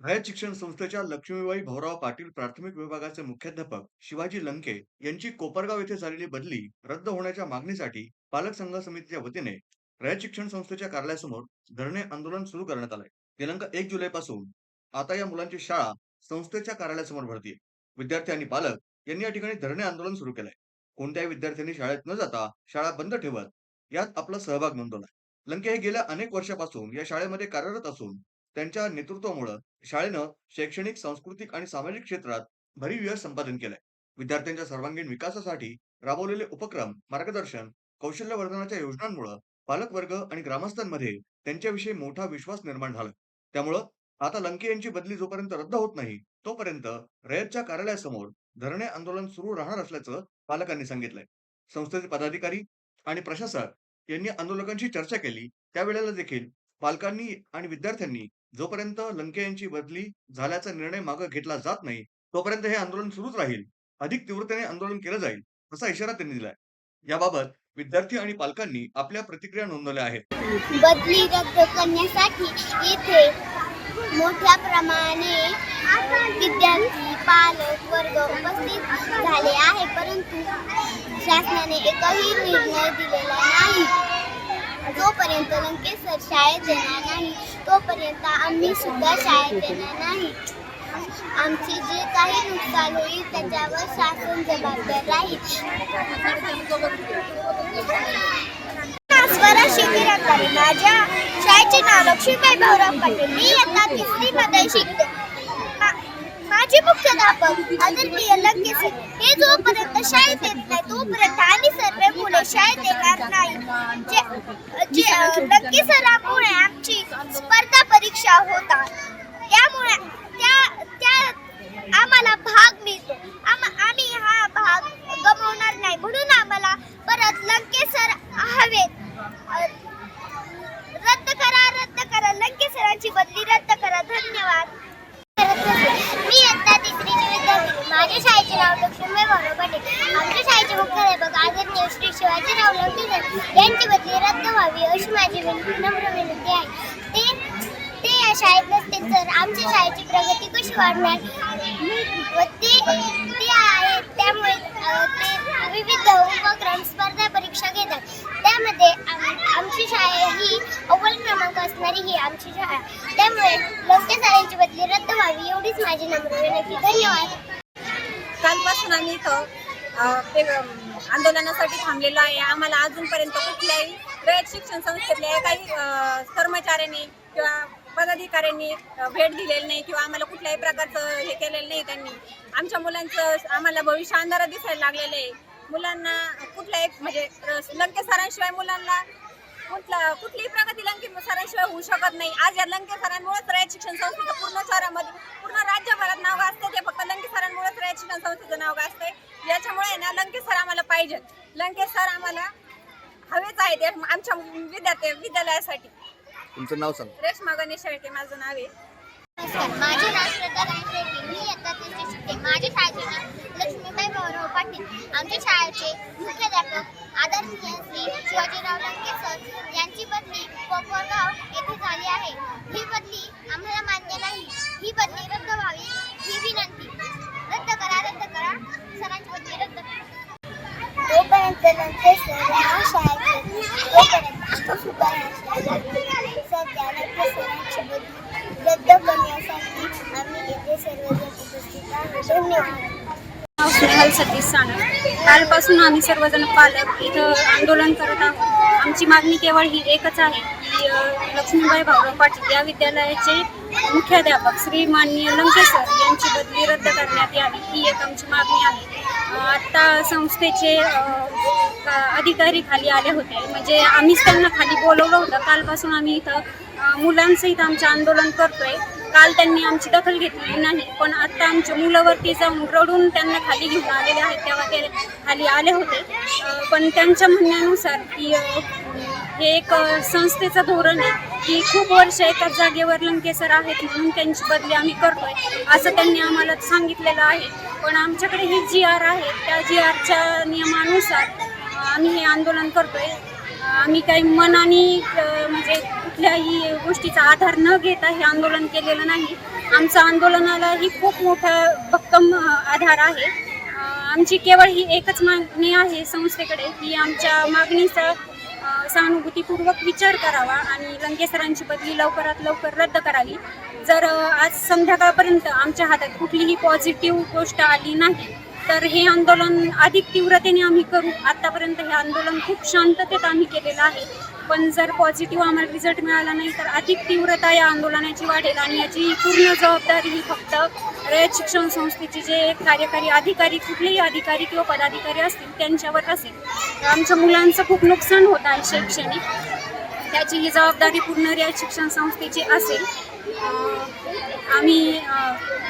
हयात शिक्षण संस्थेच्या लक्ष्मीबाई भाऊराव पाटील प्राथमिक विभागाचे मुख्याध्यापक शिवाजी लंके यांची कोपरगाव येथे झालेली बदली रद्द होण्याच्या मागणीसाठी पालक संघ समितीच्या वतीने रयत शिक्षण संस्थेच्या कार्यालयासमोर धरणे आंदोलन सुरू करण्यात आलंय. दिनांक एक जुलै पासून आता या मुलांची शाळा संस्थेच्या कार्यालयासमोर भरतीये. विद्यार्थी आणि पालक यांनी या ठिकाणी धरणे आंदोलन सुरू केलंय. कोणत्याही विद्यार्थ्यांनी शाळेत न जाता शाळा बंद ठेवत यात आपला सहभाग नोंदवलाय लंके हे गेल्या अनेक वर्षापासून या शाळेमध्ये कार्यरत असून त्यांच्या नेतृत्वामुळे शाळेनं शैक्षणिक, सांस्कृतिक आणि सामाजिक क्षेत्रात भरीव यश संपादन केलंय. विद्यार्थ्यांच्या सर्वांगीण विकासासाठी राबवलेले उपक्रम, मार्गदर्शन, कौशल्य वर्धनाच्या योजनांमुळं पालकवर्ग आणि ग्रामस्थांमध्ये त्यांच्याविषयी मोठा विश्वास निर्माण झाला. त्यामुळं आता लंके यांची बदली जोपर्यंत रद्द होत नाही, तोपर्यंत रयतच्या कार्यालयासमोर धरणे आंदोलन सुरू राहणार असल्याचं पालकांनी सांगितलंय. संस्थेचे पदाधिकारी आणि प्रशासक यांनी आंदोलकांशी चर्चा केली. त्यावेळेला देखील पालकांनी आणि विद्यार्थ्यांनी जोपर्यंत लंके यांची बदली झाल्याचा निर्णय मागे घेतला जात नाही, तोपर्यंत हे आंदोलन सुरूच राहील. अधिक तीव्रतेने आंदोलन केलं जाईल, असा इशारा त्यांनी दिलाय. याबाबत विद्यार्थी आणि पालकांनी आपल्या प्रतिक्रिया नोंदवल्या आहेत. बदली रद्द करण्यासाठी येथे मोठ्या प्रमाणे विद्यार्थी पालक वर्ग उपस्थित झाले आहे परंतु शासनाने एकही निर्णय दिलेला नाही जोपर्यंत लंकेश्वर शाळेत येणार नाही तोपर्यंत आम्ही सुद्धा शाळेत येणार नाही. आमचे जे काही नुकसान होईल त्याच्यावर शासन जबाबदार राहील. माझ्या शाळेचे नाव लक्ष्मीबाई भाऊराव पाटील. मी यांना तिसरी मध्ये शिकते. माझे मुख्याध्यापक आदरणीय लंकेश हे जोपर्यंत शाळेत येत नाही तोपर्यंत आणि सर्व मुले शाळेत येणार नाही जे लंके सरामुळे आमची स्पर्धा परीक्षा होतात त्यामुळे त्या त्या आम्हाला भाग मिळतो आम आम्ही हा भाग गमावणार नाही म्हणून आम्हाला परत लंके सर हवेत अ, रद्द करा रद्द करा लंके सरांची बदली रद्द करा धन्यवाद मी इयत्ता तिसरी विद्यार्थी माझ्या शाळेचे नाव लक्ष्मीबाई भाऊ पाटील. आमच्या शाळेचे मुख्याध्यापक आदरणीय श्री शिवाजीराव लंकेकर यांची बदली रद्द व्हावी अशी माझी विन- नम्र विनंती आहे. ते ते या शाळेत नसतील तर आमच्या शाळेची प्रगती कशी वाढणार? व ते ते आहेत. त्यामुळे ते विविध उपक्रम स्पर्धा परीक्षा घेतात. त्यामध्ये आम- आमची शाळा ही अव्वल क्रमांक असणारी ही आमची शाळा. त्यामुळे लंके शाळेची बदली रद्द व्हावी एवढीच माझी नम्र विनंती. धन्यवाद. कालपासून आम्ही इथं ते आंदोलनासाठी थांबलेलो आहे. आम्हाला अजूनपर्यंत कुठल्याही रयत शिक्षण संस्थेतल्या काही कर्मचाऱ्यांनी किंवा पदाधिकाऱ्यांनी भेट दिलेली नाही किंवा आम्हाला कुठल्याही प्रकारचं हे केलेलं नाही त्यांनी. आमच्या मुलांचं आम्हाला भविष्य अंधारात दिसायला लागलेलं आहे. मुलांना कुठल्याही म्हणजे लंके सरांशिवाय मुलांना कुठला कुठलीही प्रगती लंके सरांशिवाय होऊ शकत नाही. आज या लंके सरांमुळेच रयत शिक्षण संस्थेचं पूर्ण शहरामध्ये पूर्ण राज्यभरात नाव गाजतं ते फक्त लंके सरांमुळेच रयत शिक्षण संस्थेचं नाव गाजतंय याच्यामुळे ना लंके सर आम्हाला पाहिजेत लंके सर आम्हाला आहेत या आमच्या विद्यार्थी विद्यालयासाठी. तुमचं नाव सांग. रेश्मा गणेश शेळके माझं नाव आहे. नमस्कार माझे नाव श्रद्धा गायकवाड मी इयत्ता तिसरी शिकते. माझ्या शाळेचे नाव लक्ष्मीबाई भाऊराव पाटील आमच्या शाळेचे मुख्याध्यापक आदरणीय श्री शिवाजीराव लंके सर यांची बदली कोपरगाव येथे झाली आहे ही बदली आम्हाला मान्य नाही ही बदली रद्द व्हावी ही विनंती रद्द करा रद्द करा सरांची बदली रद्द करा सर शाळेत तोपर्यंत सुद्धा या शाळेत सध्या लंके सरांची बदली रद्द करण्यासाठी आम्ही येथे सर्वजण उपस्थित आहोत धन्यवाद सतीश कालपासून आम्ही सर्वजण पालक इथं आंदोलन करत आहोत. आमची मागणी केवळ ही एकच आहे. लक्ष्मीबाई भाऊराव पाटील या विद्यालयाचे मुख्याध्यापक श्री माननीय लंकेसर यांची बदली रद्द करण्यात यावी ही एक आमची मागणी आहे. आत्ता संस्थेचे अधिकारी खाली आले होते. म्हणजे आम्हीच त्यांना खाली बोलवलं होतं. कालपासून आम्ही इथं मुलांसहित आमचे आंदोलन करतोय. काल त्यांनी आमची दखल घेतली नाही पण आत्ता आमच्या मुलावरती जाऊन रडून त्यांना खाली घेऊन आलेले आहेत तेव्हा ते खाली आले होते. पण त्यांच्या म्हणण्यानुसार की हे एक संस्थेचं धोरण आहे. की खूप वर्ष एकाच जागेवर लंकेसर आहेत म्हणून त्यांची बदली आम्ही करतोय. असं त्यांनी आम्हाला सांगितलेलं आहे. पण आमच्याकडे ही जी आर आहे. त्या जी आरच्या नियमानुसार आम्ही हे आंदोलन करतोय. आम्ही काही मनाने म्हणजे कुठल्याही गोष्टीचा आधार न घेता हे आंदोलन केलेलं नाही. आमचं आंदोलनाला ही खूप मोठा भक्कम आधार आहे. आमची केवळ ही एकच मागणी आहे संस्थेकडे की आमच्या मागणीचा सहानुभूतीपूर्वक विचार करावा आणि लंकेसरांची बदली लवकरात लवकर रद्द करावी. जर आज संध्याकाळपर्यंत आमच्या हातात कुठलीही पॉझिटिव्ह गोष्ट आली नाही तर हे आंदोलन अधिक तीव्रतेने आम्ही करू. आतापर्यंत हे आंदोलन खूप शांततेत आम्ही केलेलं आहे. पण जर पॉझिटिव्ह आम्हाला रिझल्ट मिळाला नाही तर अधिक तीव्रता या आंदोलनाची वाढेल आणि याची पूर्ण जबाबदारी ही फक्त रयत शिक्षण संस्थेचे जे कार्यकारी अधिकारी कुठलेही अधिकारी किंवा पदाधिकारी असतील त्यांच्यावर असेल. आमच्या मुलांचं खूप नुकसान होत आहे शैक्षणिक. त्याची ही जबाबदारी पूर्ण रयत शिक्षण संस्थेची असेल. आम्ही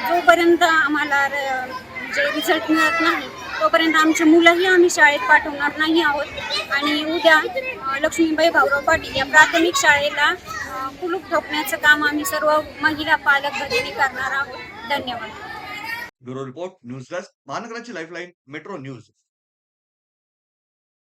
जोपर्यंत आम्हाला र- जे रिझल्ट मिळत नाही तोपर्यंत आमची मुलंही आम्ही शाळेत पाठवणार नाही आहोत. आणि उद्या लक्ष्मीबाई भाऊराव पाटील या प्राथमिक शाळेला कुलूप ठोकण्याचं काम आम्ही सर्व महिला पालक भगिनी करणार आहोत. धन्यवाद. ब्युरो रिपोर्ट न्यूज डेस्क महानगराची लाईफलाईन मेट्रो न्यूज.